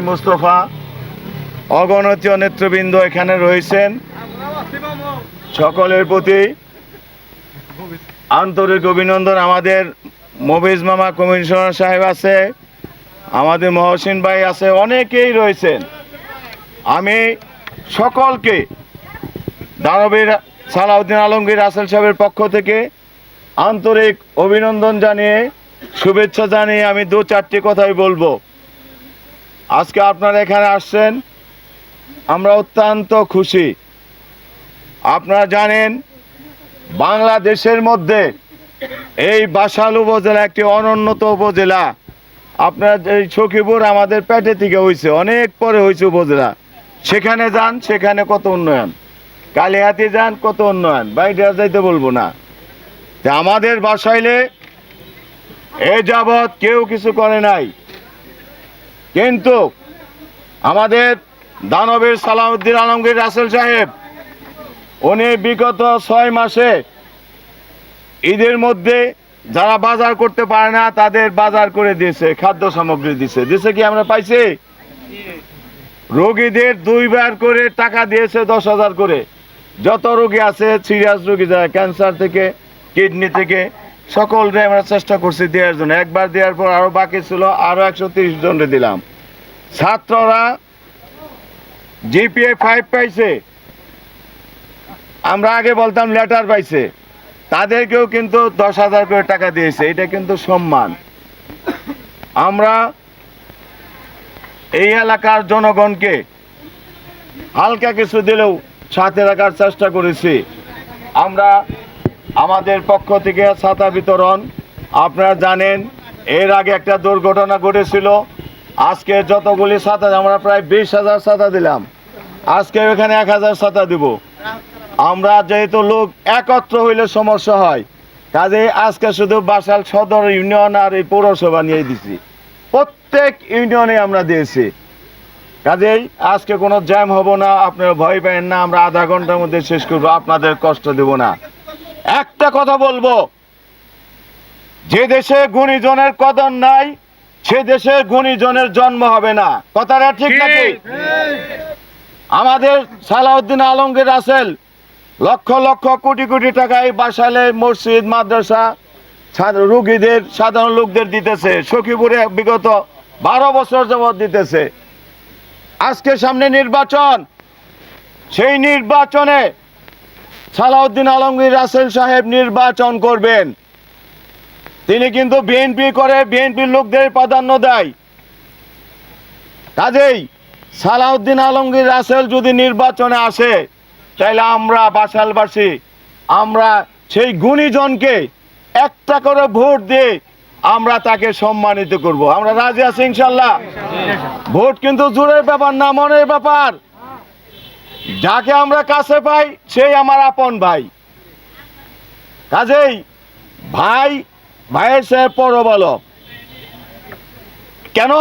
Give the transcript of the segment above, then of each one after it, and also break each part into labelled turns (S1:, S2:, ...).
S1: মুস্তফা, অগণতীয় নেতৃবৃন্দ এখানে রয়েছেন। সকলের প্রতি আন্তরিক অভিনন্দন। আমাদের মবিজ মামা কমিশনার সাহেব আছে, আমাদের মহসিন ভাই আছে, অনেকেই রয়েছেন। আমি সকলকে দানবীর সালাউদ্দিন আলমগীর রাসেল সাহেবের পক্ষ থেকে আন্তরিক অভিনন্দন জানিয়ে, শুভেচ্ছা জানিয়ে আমি দু চারটি কথাই বলব। আজকে আপনারা এখানে আসছেন, আমরা অত্যন্ত খুশি। আপনারা জানেন, বাংলাদেশের মধ্যে এই বাসাল উপজেলা একটি অনুন্নত উপজেলা। আপনার এই সখীপুর আমাদের পেটে থেকে হয়েছে অনেক পরে হয়েছে উপজেলা। সেখানে যান, সেখানে কত উন্নয়ন। কালিহাতি যান, কত উন্নয়ন। বাইরে যাইতে বলব না। আমাদের বাসাইলে এ যাবৎ কেউ কিছু করে নাই। কিন্তু আমাদের দানবের সালাউদ্দিন আলমগীর রাসেল সাহেব, উনি বিগত ছয় মাসে ঈদের মধ্যে যারা বাজার করতে পারে না, তাদের বাজার করে দিয়েছে, খাদ্য সামগ্রী দিছে দিছে কি আমরা পাইছি? রোগীদের দুইবার করে টাকা দিয়েছে, দশ হাজার করে। যত রোগী আছে সিরিয়াস রোগী যারা ক্যান্সার থেকে কিডনি থেকে সকলকে আমরা চেষ্টা করছি দেওয়ার জন্য। একবার দেওয়ার পর আরও বাকি ছিল, আরও একশো তিরিশ জনকে দিলাম। ছাত্ররা জিপিএ ফাইভ পাইছে। আমরা আগে বলতাম লেটার পাইছে। তাদেরকেও কিন্তু দশ হাজার করে টাকা দিয়েছে। এটা কিন্তু সম্মান। আমরা এই এলাকার জনগণকে হালকা কিছু দিলেও সাথে রাখার চেষ্টা করেছি। আমরা আমাদের পক্ষ থেকে ছাতা বিতরণ। আপনারা জানেন, এর আগে একটা দুর্ঘটনা ঘটেছিল। আজকে যতগুলি ছাতা, আমরা প্রায় বিশ হাজার ছাতা দিলাম। আজকে এখানে এক হাজার ছাতা দিব। আমরা যেহেতু লোক একত্র হইলে সমস্যা হয় কাজে আজকে শুধু বাসাল সদর ইউনিয়ন আর এই পৌরসভা নিয়ে দিছি। প্রত্যেক ইউনিয়নে আমরা দিয়েছি। কাজেই আজকে কোনো জ্যাম হব না, আপনারা ভয় পাবেন না, আমরা আধা ঘণ্টার মধ্যে শেষ করব, আপনাদের কষ্ট দেব না। একটা কথা বলব। যে দেশে গুণীজনের কদর নাই সে দেশে গুণীজনের জন্ম হবে না। কথাটা ঠিক নাকি? আমাদের সালাউদ্দিন আলমগীর রাসেল লক্ষ লক্ষ কোটি কোটি টাকা এই বাসালে মসজিদ মাদ্রাসা রুগীদের সাধারণ লোকদের দিতেছে। সখীপুরে বিগত বারো বছর যাবৎ দিতেছে। আজকে সামনে নির্বাচন। সেই নির্বাচনে সালাউদ্দিন আলমগীর রাসেল সাহেব নির্বাচন করবেন। তিনি কিন্তু বিএনপি করে বিএনপির লোকদের প্রাধান্য দেয়। কাজেই সালাউদ্দিন আলমগীর রাসেল যদি নির্বাচনে আসে তাহলে আমরা বাসালবাসী আমরা সেই গুণীজনকে একটা করে ভোট দিয়ে আমরা তাকে সম্মানিত করব। আমরা রাজি আছি ইনশাল্লাহ। ভোট কিন্তু জোরের ব্যাপার না মনের ব্যাপার। যাকে আমরা কাছে পাই, সেই আমার আপন ভাই। কাজেই ভাই, ভাইয়ের সে পর বলো কেন?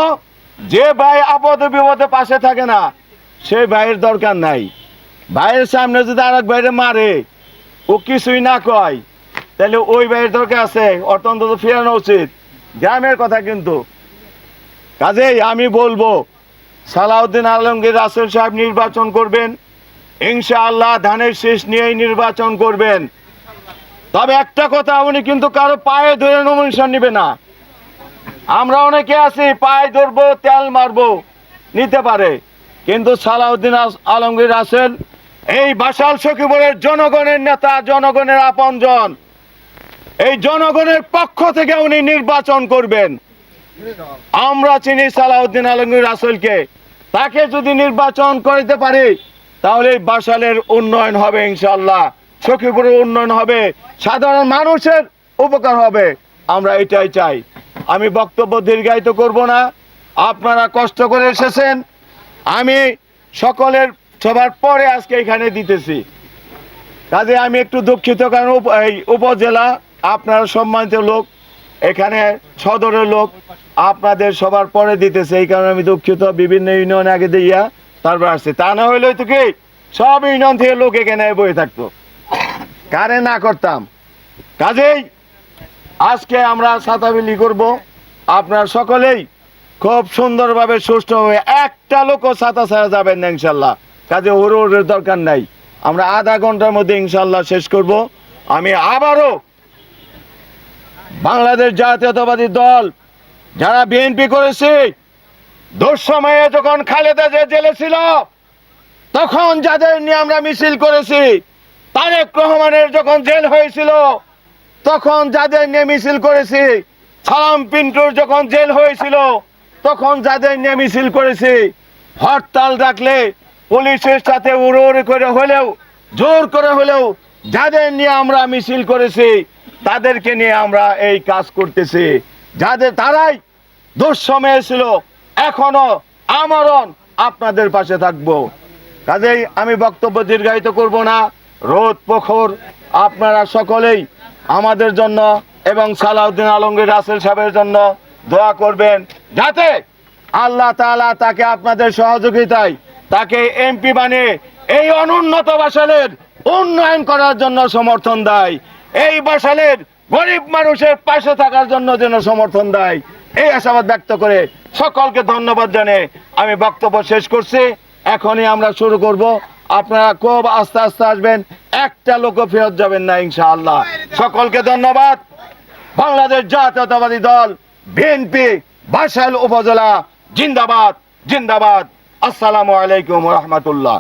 S1: যে ভাই আপদে বিপদে পাশে থাকে না সেই ভাইয়ের দরকার নাই। ভাইয়ের সামনে যদি আর এক ভাইরে মারে, ও কিছুই না কয়, তাহলে ওই ভাইয়ের দরকার আছে, অত্যন্ত তো ফেরানো উচিত। গ্রামের কথা কিন্তু। কাজেই আমি বলব, সালাউদ্দিন আলমগীর রাসেল সাহেব নির্বাচন করবেন ইনশাআল্লাহ ধানের শেষ নিয়েই নির্বাচন করবেন। তবে একটা কথা, উনি কিন্তু কারও পায়ে ধরে নমিনেশন নিবে না। আমরা অনেকে আছি, পায়ে ধরবো, তেল মারবো, নিতে পারে। কিন্তু সালাউদ্দিন আলমগীর রাসেল এই বাসাল সখীপুরের জনগণের নেতা, জনগণের আপনজন। এই জনগণের পক্ষ থেকে উনি নির্বাচন করবেন। আমরা চিনি সালাউদ্দিন আলমগীর রাসেলকে। তাকে যদি নির্বাচন করতে পারি তাহলে বাসালের উন্নয়ন হবে ইনশাল্লাহ সখীপুরের উন্নয়ন হবে, সাধারণ মানুষের উপকার হবে। আমরা এটাই চাই। আমি বক্তব্য দীর্ঘায়িত করব না। আপনারা কষ্ট করে এসেছেন। আমি সকলের সবার পরে আজকে এখানে দিতেছি। কাজে আমি একটু দুঃখিত, কারণ এই উপজেলা, আপনারা সম্মানিত লোক, এখানে সদরের লোক, আপনাদের সবার পরে দিতেছে। এই কারণে আমি দুঃখিত। বিভিন্ন ইউনিয়ন আগে দিয়া তারপর আসছে, তা না হইলে তো কি? সব ইউনিয়ন থেকে লোক এখানে বয়ে থাকতো। কারে না করতাম। কাজেই আজকে আমরা সাতাবিলি করব। আপনার সকলেই খুব সুন্দরভাবে সুষ্ঠু হবে একটা লোকও ছাতা ছাড়া যাবেন না ইনশাল্লাহ। কাজে ওর ওরের দরকার নাই। আমরা আধা ঘণ্টার মধ্যে ইনশাল্লাহ শেষ করব। আমি আবারও বাংলাদেশ জাতীয়তাবাদী দল, যারা বিএনপি করেছে দুঃসময়ে যখন খালেদা যে জেলে ছিল, তখন যাদের নিয়ে আমরা মিছিল করেছি, তারেক রহমানের যখন জেল হয়েছিল, তখন যাদের নিয়ে মিছিল করেছি, সালাম পিন্টুর যখন জেল হয়েছিল, তখন যাদের নিয়ে মিছিল করেছি, হরতাল ডাকলে পুলিশের সাথে উড়োড়ি করে হলেও, জোর করে হলেও যাদের নিয়ে আমরা মিছিল করেছি, তাদেরকে নিয়ে আমরা এই কাজ করতেছি। যাদের, তারাই দুঃসময়ে ছিল এখনও আমরণ আপনাদের পাশে থাকব। কাজেই আমি বক্তব্য দীর্ঘায়িত করব না। রোদ, প্রখর, আপনারা সকলেই আমাদের জন্য এবং সালাউদ্দিন আলমগীর রাসেল সাহেবের জন্য দোয়া করবেন যাতে আল্লাহ তাআলা তাকে আপনাদের সহযোগিতায় তাকে এমপি বানিয়ে এই অনুন্নত বাসালের উন্নয়ন করার জন্য সমর্থন দেয়। এই বাসালের গরিব মানুষের পাশে থাকার জন্য যেন সমর্থন দেয়। এই আশাবাদ ব্যক্ত করে সকলকে ধন্যবাদ জানিয়ে আমি বক্তব্য শেষ করছি। এখনই আমরা শুরু করব। আপনারা খুব আস্তে আস্তে আসবেন, একটা লোক ফেরত যাবেন না ইনশাআল্লাহ। সকলকে ধন্যবাদ। বাংলাদেশ জাতীয়তাবাদী দল, বিএনপি বাসাল উপজেলা, জিন্দাবাদ জিন্দাবাদ। আসসালামু আলাইকুম রহমতুল্লাহ।